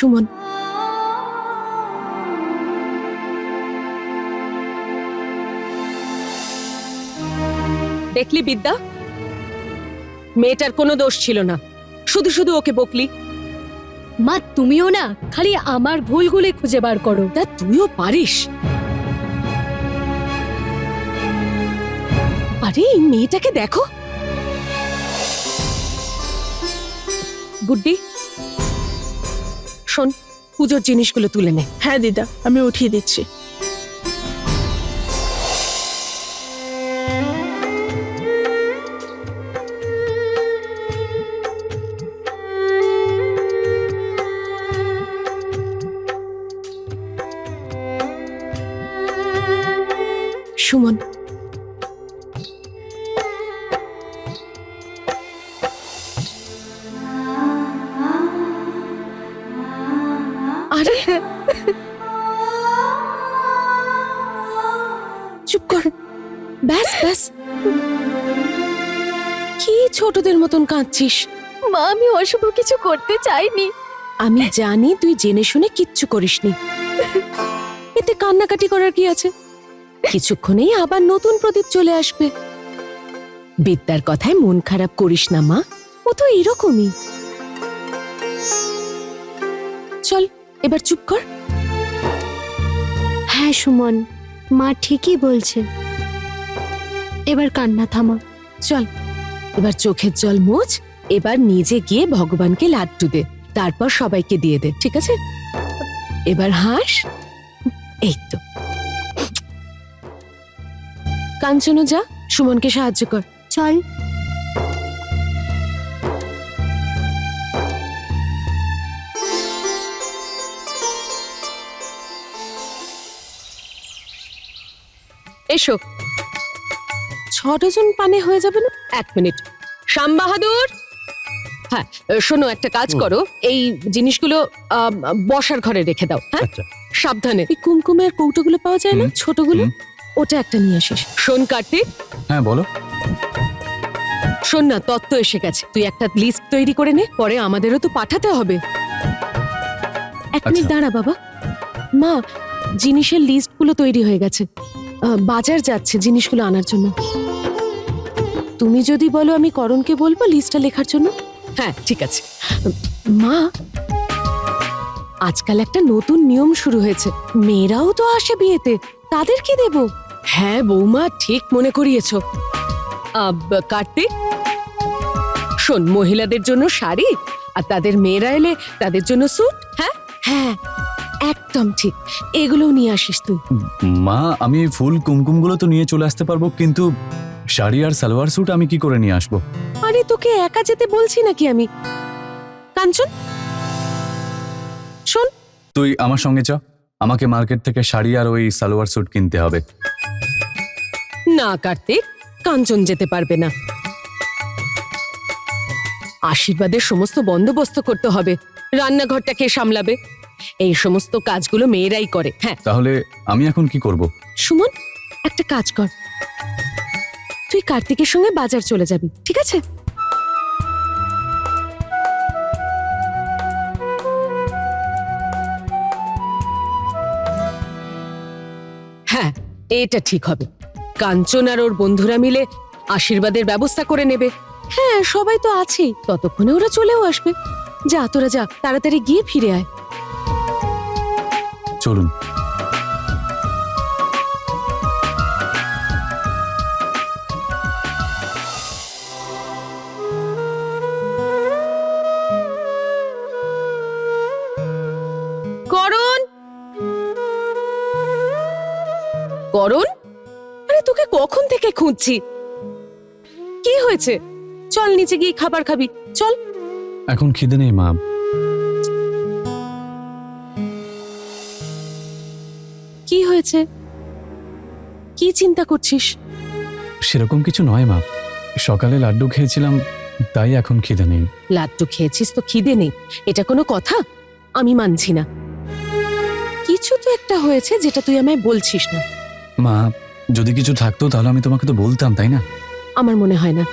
সুমন। দেখলি বিদ্যা? মেয়েটার কোনো দোষ ছিল না। শুধু শুধু ওকে বকলি। মা তুমিও না খালি আমার ভুলগুলি খুঁজে বার করো। তা তুইও পারিস। আরে এই মেয়েটাকে দেখো। গুড্ডি শোন পুজোর জিনিসগুলো তুলে নে। হ্যাঁ দিদা আমি উঠিয়ে দিচ্ছি। আরে। চুপ কর। ব্যাস ব্যাস। কি ছোটদের মতন কাঁদছিস? মা আমি অশুভ কিছু করতে চাইনি। আমি জানি তুই জেনে শুনে কিচ্ছু করিসনি। এতে কান্নাকাটি করার কি আছে? কিছুক্ষণেই আবার নতুন প্রদীপ চলে আসবে। বিদ্যার কথায় মন খারাপ করিস না মা। ও তো এরকমই। চল। এবার চুপ কর। হ্যাঁ সুমন মা ঠিকই বলছে। এবার কান্না থামা। চল। এবার চোখের জল মোচ এবার নিজে গিয়ে ভগবানকে লাড্ডু দে। তারপর সবাইকে দিয়ে দে ঠিক আছে? এবার হাস। এই তো। কাঞ্চনও যা সুমনকে সাহায্য কর। চল। এসো। ছ ডজন পানে হয়ে যাবে না? এক মিনিট। শ্যাম বাহাদুর! হ্যাঁ শোনো একটা কাজ করো। এই জিনিসগুলো বসার ঘরে রেখে দাও হ্যাঁ? আচ্ছা। সাবধানে। এই কুমকুমের কৌটোগুলো পাওয়া যায় না? ছোটগুলো? ওটা একটা নিয়ে আসিস। শোন কার্তিক। হ্যাঁ বলো। শোন না তত্ত্ব এসে গেছে। তুই একটা লিস্ট তৈরি করে নে পরে আমাদেরও তো পাঠাতে হবে। এক মিনিট আচ্ছা। দাঁড়া বাবা। মা জিনিসের লিস্টগুলো তৈরি হয়ে গেছে। বাজার যাচ্ছে জিনিসগুলো আনার জন্য। তুমি যদি বলো আমি করণকে বলব লিস্টটা লেখার জন্য। হ্যাঁ ঠিক আছে। মা, আজকাল একটা নতুন নিয়ম শুরু হয়েছে। মেয়েরাও তো আসে বিয়েতে। তাদের কি দেব? হ্যাঁ বৌমা, ঠিক মনে করিয়েছ। কার্তিক? শোন, মহিলাদের জন্য শাড়ি আর তাদের মেয়েরা এলে তাদের জন্য স্যুট হ্যাঁ? হ্যাঁ। একদম ঠিক। এগুলোও নিয়ে আসিস তুই। মা আমি এই ফুল কুমকুমগুলো তো নিয়ে চলে আসতে পারব কিন্তু শাড়ি আর সালোয়ার স্যুট আমি কি করে নিয়ে আসব? আরে তোকে একা যেতে বলছি নাকি আমি? কাঞ্চন? শোন। তুই আমার সঙ্গে চ। আমাকে মার্কেট থেকে শাড়ি আর ওই সালোয়ার স্যুট কিনতে হবে। না কার্তিক কাঞ্চন যেতে পারবে না। আশীর্বাদের সমস্ত বন্দোবস্ত করতে হবে। রান্নাঘরটা কে সামলাবে। এই সমস্ত কাজগুলো মেয়েরাই করে হ্যাঁ। তাহলে আমি এখন কি করব? সুমন একটা কাজ কর। তুই কার্তিকের সঙ্গে বাজার চলে যাবি ঠিক আছে? হ্যাঁ এটা ঠিক হবে। কাঞ্চন আর ওর বন্ধুরা মিলে আশীর্বাদের ব্যবস্থা করে নেবে। হ্যাঁ সবাই তো আছেই ততক্ষণে ওরা চলেও আসবে। যা তোরা যা তাড়াতাড়ি গিয়ে ফিরে আয়। চলুন। করণ! করণ? আরে তোকে কখন থেকে খুঁজছি? কি হয়েছে? চল নিচে গিয়ে খাবার খাবি। চল। এখন খিদে নেই মা। হয়েছে? কি চিন্তা করছিস? সেরকম কিছু নয় মা। সকালে লাড্ডু খেয়েছিলাম তাই এখন খিদে নেই। লাড্ডু খেয়েছিস তো খিদে নেই। এটা কোনো কথা? আমি মানছি না। কিছু তো একটা হয়েছে যেটা তুই আমায় বলছিস না। মা যদি কিছু থাকতো তাহলে আমি তোমাকে তো বলতাম তাই না? আমার মনে হয় না।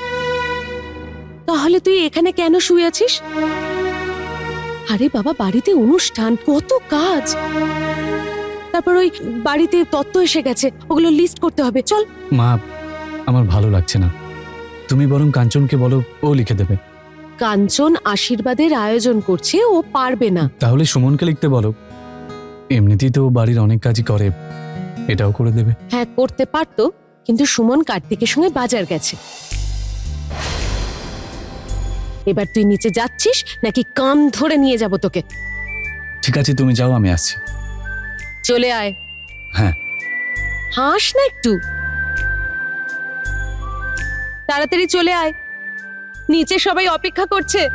তাহলে তুই এখানে কেন শুয়ে আছিস? আরে বাবা বাড়িতে অনুষ্ঠান কত কাজ। তারপর ওই বাড়িতে তত্ত্ব এসে গেছে। ওগুলো লিস্ট করতে হবে। চল। মা আমার ভালো লাগছে না। তুমি বরং কাঞ্চনকে বলো ও লিখে দেবে। কাঞ্চন আশীর্বাদের আয়োজন করছে ও পারবে না। তাহলে সুমনকে লিখতে বলো। এমনিতেই তো ও বাড়ির অনেক কাজই করে। এটাও করে দেবে। হ্যাঁ করতে পারতো কিন্তু সুমন কার্তিকের সঙ্গে বাজার গেছে। এবার তুই নিচে যাচ্ছিস নাকি কান ধরে নিয়ে যাব তোকে? ঠিক আছে তুমি যাও আমি আসছি। চলে আয়। হ্যাঁ। হাস না একটু। তাড়াতাড়ি চলে আয়। নিচে সবাই অপেক্ষা করছে।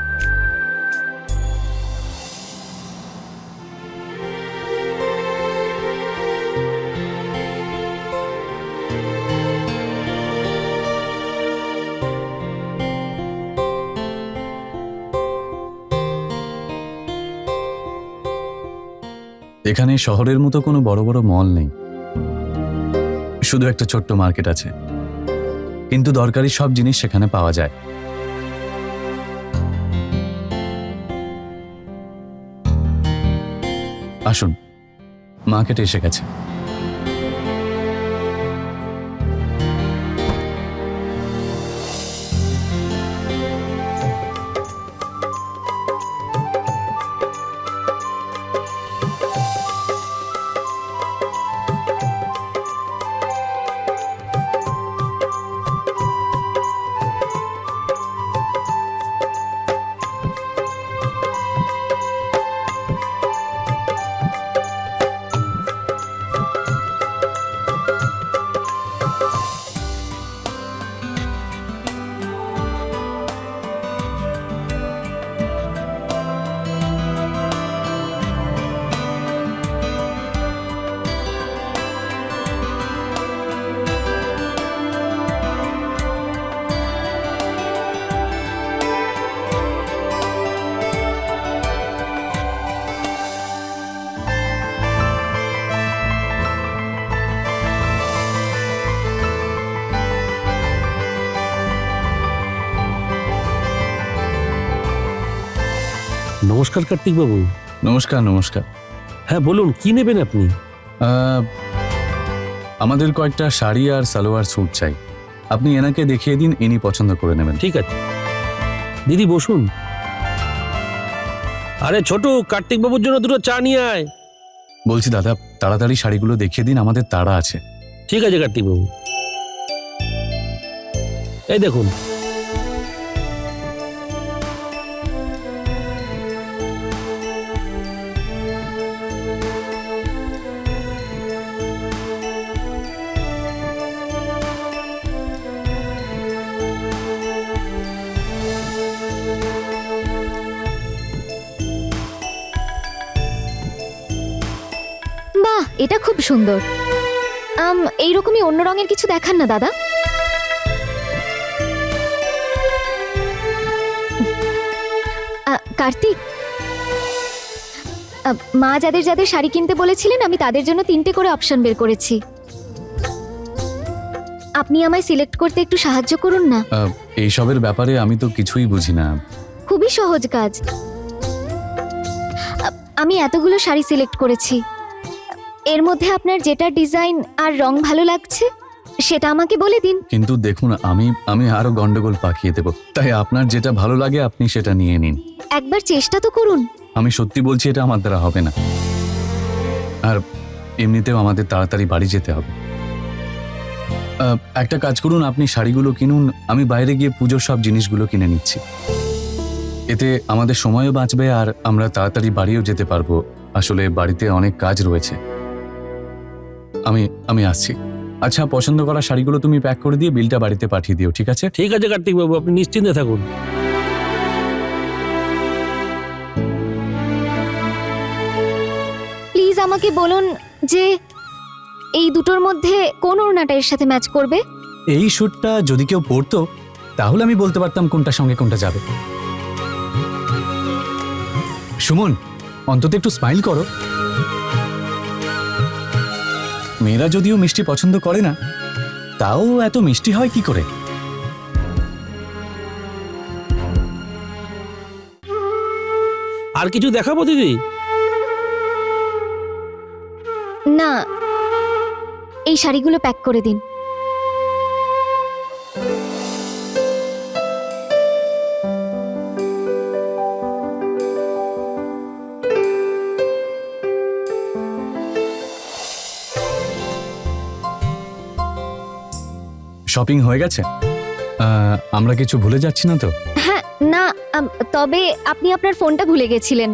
এখানে শহরের মতো কোনো বড় বড় মল নেই। শুধু একটা ছোট্ট মার্কেট আছে। কিন্তু দরকারি সব জিনিস সেখানে পাওয়া যায়। আসুন, মার্কেটে এসে গেছে। নমস্কার কার্তিক বাবু। নমস্কার নমস্কার। হ্যাঁ বলুন কি নেবেন আপনি? আমাদের কয়েকটা শাড়ি আর সালোয়ার স্যুট চাই। আপনি এনাকে দেখিয়ে দিন ইনি পছন্দ করে নেবেন। ঠিক আছে। দিদি বসুন। আরে ছোট কার্তিক বাবুর জন্য দুটো চা নিয়ে আয়। বলছি দাদা তাড়াতাড়ি শাড়িগুলো দেখিয়ে দিন আমাদের তাড়া আছে। ঠিক আছে কার্তিক বাবু। এই দেখুন এটা খুব সুন্দর। আম এইরকমই অন্য রঙের কিছু দেখান না দাদা। কার্তিক। মা যাদের যাদের শাড়ি কিনতে বলেছিলেন আমি তাদের জন্য তিনটে করে অপশন বের করেছি। আপনি আমায় সিলেক্ট করতে একটু সাহায্য করুন না? এইসবের ব্যাপারে আমি তো কিছুই বুঝি না। খুবই সহজ কাজ। আমি এতগুলো শাড়ি সিলেক্ট করেছি। এর মধ্যে আপনার যেটা ডিজাইন আর রং ভালো লাগছে সেটা আমাকে বলে দিন। কিন্তু দেখুন আমি আমি আরও গন্ডগোল পাকিয়ে দেব। তাই আপনার যেটা ভালো লাগে আপনি সেটা নিয়ে নিন। একবার চেষ্টা তো করুন। আমি সত্যি বলছি এটা আমার দ্বারা হবে না। আর এমনিতেও আমাদের তাড়াতাড়ি বাড়ি যেতে হবে। একটা কাজ করুন আপনি শাড়িগুলো কিনুন আমি বাইরে গিয়ে পুজোর সব জিনিসগুলো কিনে নিচ্ছি। এতে আমাদের সময়ও বাঁচবে আর আমরা তাড়াতাড়ি বাড়িও যেতে পারব। আসলে বাড়িতে অনেক কাজ রয়েছে। আমি আমি আসছি। আচ্ছা পছন্দ করা শাড়িগুলো তুমি প্যাক করে দিয়ে বিলটা বাড়িতে পাঠিয়ে দিও ঠিক আছে? ঠিক আছে কার্তিক বাবু আপনি নিশ্চিন্তে থাকুন। প্লিজ আমাকে বলুন যে এই দুটোর মধ্যে কোন ওড়নাটা এর সাথে ম্যাচ করবে? এই শ্যুটটা যদি কেউ পরতো তাহলে আমি বলতে পারতাম কোনটার সঙ্গে কোনটা যাবে। সুমন অন্তত একটু স্মাইল করো। মেয়েরা যদিও মিষ্টি পছন্দ করে না তাও এত মিষ্টি হয় কি করে? আর কিছু দেখাবো দিদি? না এই শাড়িগুলো প্যাক করে দিন। শপিং হয়ে গেছে? আহ, আমরা কিছু ভুলে যাচ্ছি না তো? হ্যাঁ না আম, তবে আপনি আপনার ফোনটা ভুলে গেছিলেন।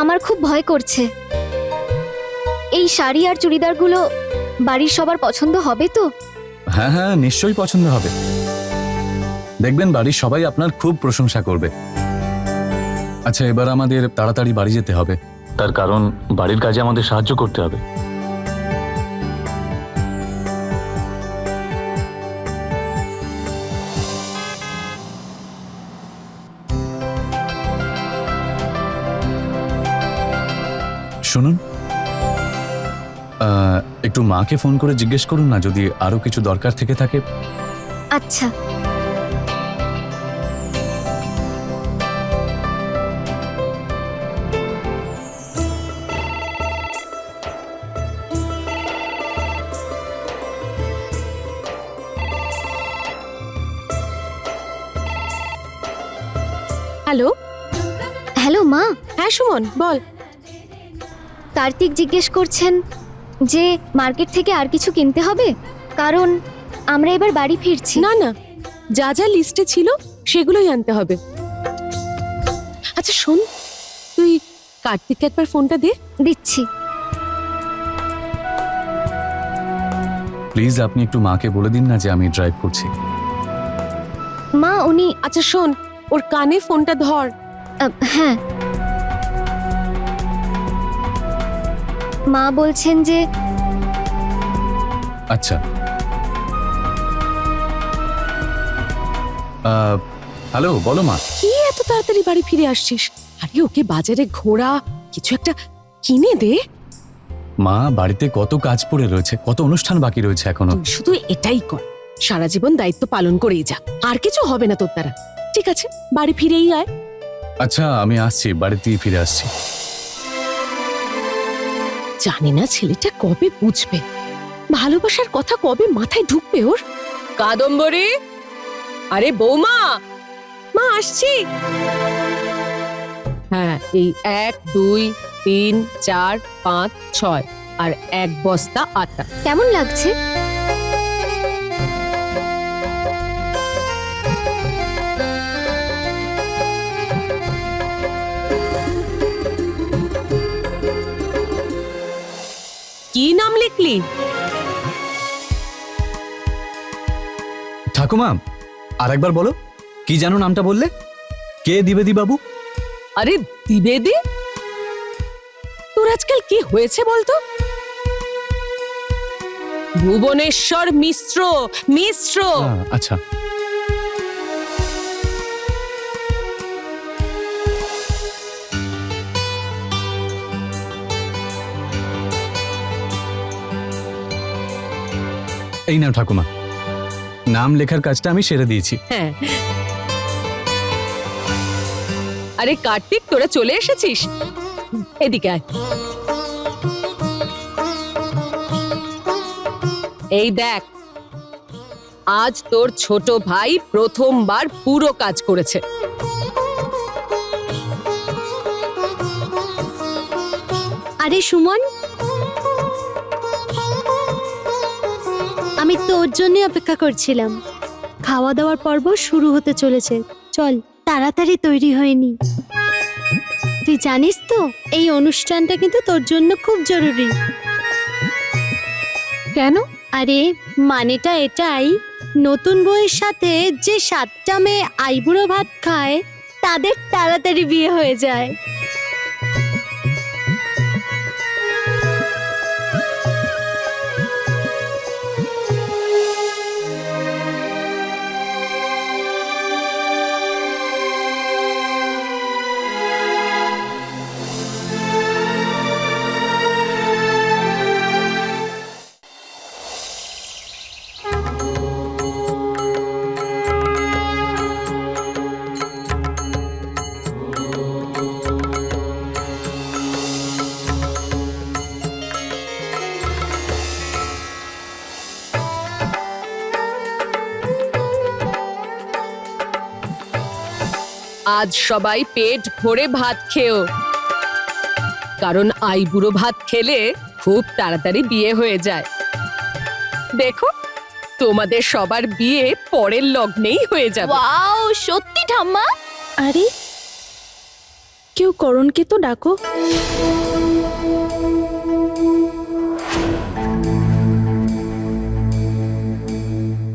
আমার খুব ভয় করছে। এই শাড়ি আর চুড়িদারগুলো বাড়ির সবার পছন্দ হবে তো? হ্যাঁ হ্যাঁ নিশ্চয়ই পছন্দ হবে। দেখবেন বাড়ির সবাই আপনার খুব প্রশংসা করবে। আচ্ছা এবার আমাদের তাড়াতাড়ি বাড়ি যেতে হবে। তার কারণ বাড়ির কাজে আমাদের সাহায্য করতে হবে। শুনুন আহ, একটু মাকে ফোন করে জিজ্ঞেস করুন না যদি আরও কিছু দরকার থেকে থাকে। আচ্ছা। হ্যালো? হ্যালো মা। হ্যাঁ সুমন বল। কার্তিক জিজ্ঞেস করছেন যে মার্কেট থেকে আর কিছু কিনতে হবে? কারণ আমরা এবার বাড়ি ফিরছি। না না যা যা লিস্টে ছিল সেগুলোই আনতে হবে। আচ্ছা শোন তুই কার্তিককে একবার ফোনটা দে। দিচ্ছি। প্লিজ আপনি একটু মাকে বলে দিন না যে আমি ড্রাইভ করছি। মা উনি আচ্ছা শোন ওর কানে ফোনটা ধর। হ্যাঁ। মা বলছেন যে আচ্ছা। হ্যালো বলো মা। কি এত তাড়াতাড়ি বাড়ি ফিরে আসছিস? আরে ওকে বাজারে ঘোরা কিছু একটা কিনে দে। মা বাড়িতে কত কাজ পড়ে রয়েছে কত অনুষ্ঠান বাকি রয়েছে এখনও? শুধু এটাই কর। সারা জীবন দায়িত্ব পালন করেই যা। আর কিছু হবে না তোর দ্বারা। ঠিক আছে বাড়ি ফিরেই আয়। আচ্ছা আমি আসছি বাড়িতেই ফিরে আসছি। জানি না ছেলেটা কবে বুঝবে। ভালোবাসার কথা কবে মাথায় ঢুকবে ওর? কাদম্বরী? আরে বৌমা! মা আসছি। হ্যাঁ এই এক দুই তিন চার পাঁচ ছয় আর এক বস্তা আটা। কেমন লাগছে? লিখলি ঠাকুমা আর একবার বলো কি জানো নামটা বললে? কে দ্বিবেদী বাবু? আরে দ্বিবেদী? তোর আজকাল কি হয়েছে বলতো? ভুবনেশ্বর মিশ্র মিশ্র। আচ্ছা। এই নাও ঠাকুমা। নাম লেখার কাজটা আমি সেরে দিয়েছি। হ্যাঁ। আরে কার্তিক তোরা চলে এসেছিস? এদিকে আয়। এই দেখ আজ তোর ছোট ভাই প্রথমবার পুরো কাজ করেছে। আরে সুমন আমি তোর জন্য অপেক্ষা করছিলাম। খাওয়া দাওয়ার পর্ব শুরু হতে চলেছে। চল তাড়াতাড়ি তৈরি হয়নি তুই জানিস তো এই অনুষ্ঠানটা কিন্তু তোর জন্য খুব জরুরি। কেন? আরে মানেটা এটাই নতুন বইয়ের সাথে যে সাতটা মেয়ে আইবুড়ো ভাত খায় তাদের তাড়াতাড়ি বিয়ে হয়ে যায়। আজ সবাই পেট ভরে ভাত খেও। কারণ আই বুড়ো ভাত খেলে খুব তাড়াতাড়ি বিয়ে হয়ে যায়। দেখো তোমাদের সবার বিয়ে পরের লগ্নেই হয়ে যাবে। ওয়াও সত্যি ঠাম্মা? আরে কেউ করণকে তো ডাকো।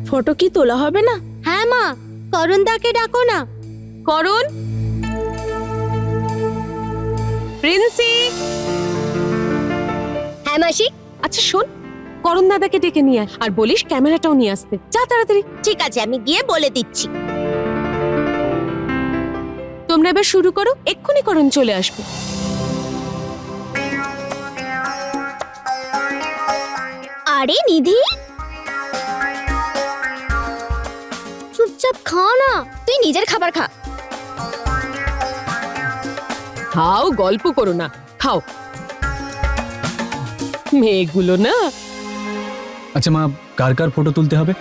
ফটো কি তোলা হবে না? হ্যাঁ মা করণদাকে ডাকো না। করুন। প্রিন্সি হ্যাঁ মাসি? আচ্ছা শোন করণ দাদাকে ডেকে নিয়ে আয় আর বলিস ক্যামেরাটাও নিয়ে আসতে। যা তাড়াতাড়ি। ঠিক আছে আমি গিয়ে বলে দিচ্ছি। তোমরা এবার শুরু করো এক্ষুনি করণ চলে আসবে। আরে নিধি! চুপচাপ খা না তুই নিজের খাবার খা। খাও গল্প করো না খাও। মেয়েগুলো না? আচ্ছা মা কার কার ফটো তুলতে হবে?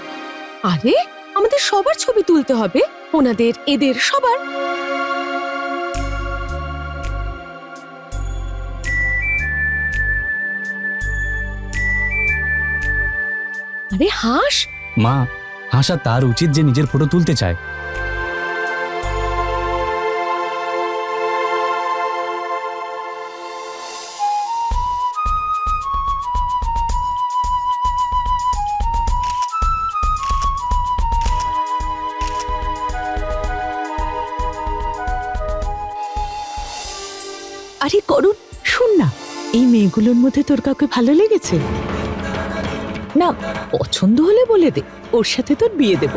আরে আমাদের সবার ছবি তুলতে হবে ওনাদের এদের সবার। আরে হাস! মা হাসা তার উচিত যে নিজের ফটো তুলতে চায়। আরে করুন শুন না। এই মেয়েগুলোর মধ্যে তোর কাউকে ভালো লেগেছে? না, পছন্দ হলে বলে দে, ওর সাথে তোর বিয়ে দেব।